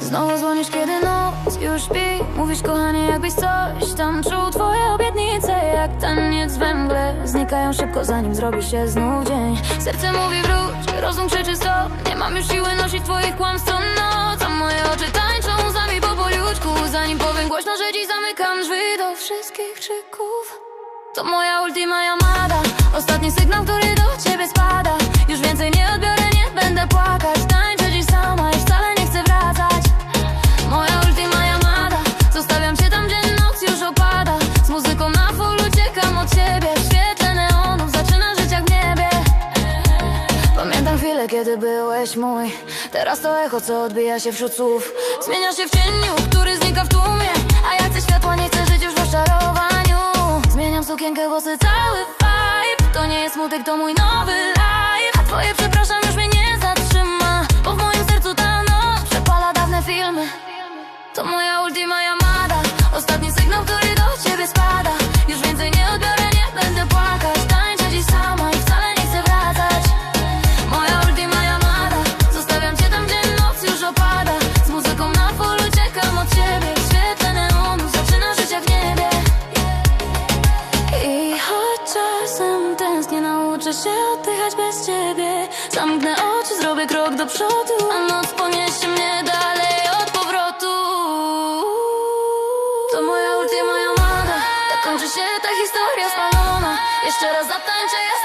Znowu dzwonisz, kiedy noc już śpi Mówisz, kochanie, jakbyś coś tam czuł. Twoje obietnice jak taniec we mgle Znikają szybko, zanim zrobi się znów dzień. Serce mówi wróć, rozum krzyczy stop. Nie mam już siły nosić twoich kłamstw noc A moje oczy tańczą z nami powoliutku Zanim powiem głośno, że dziś zamykam drzwi Do wszystkich krzyków To moja ultima Yamada Ostatni sygnał, który do ciebie spada. Już więcej nie odbiorę, nie będę płakać. Tańczę dziś sama i wcale nie chcę wracać. Moja ultima Yamada Zostawiam cię tam, gdzie noc już opada. Z muzyką na full uciekam od ciebie W świetle neonów zaczyna żyć jak w niebie. Pamiętam chwilę, kiedy byłeś mój. Teraz to echo, co odbija się wśród słów. Zmienia się w cieniu, który znika w tłumie. A ja chcę światła, nie chcę włosy, cały vibe. To nie jest smutek, to mój nowy life. A twoje przepraszam już mnie nie zatrzyma Bo w moim sercu ta noc przepala dawne filmy. To moja ultima Yamada. Ostatni sygnał, który do ciebie spada oddychać bez ciebie. Zamknę oczy, zrobię krok do przodu. A noc poniesie mnie dalej od powrotu. To moja ultima Yamada Tak kończy się ta historia spalona. Jeszcze raz zatańczę, ja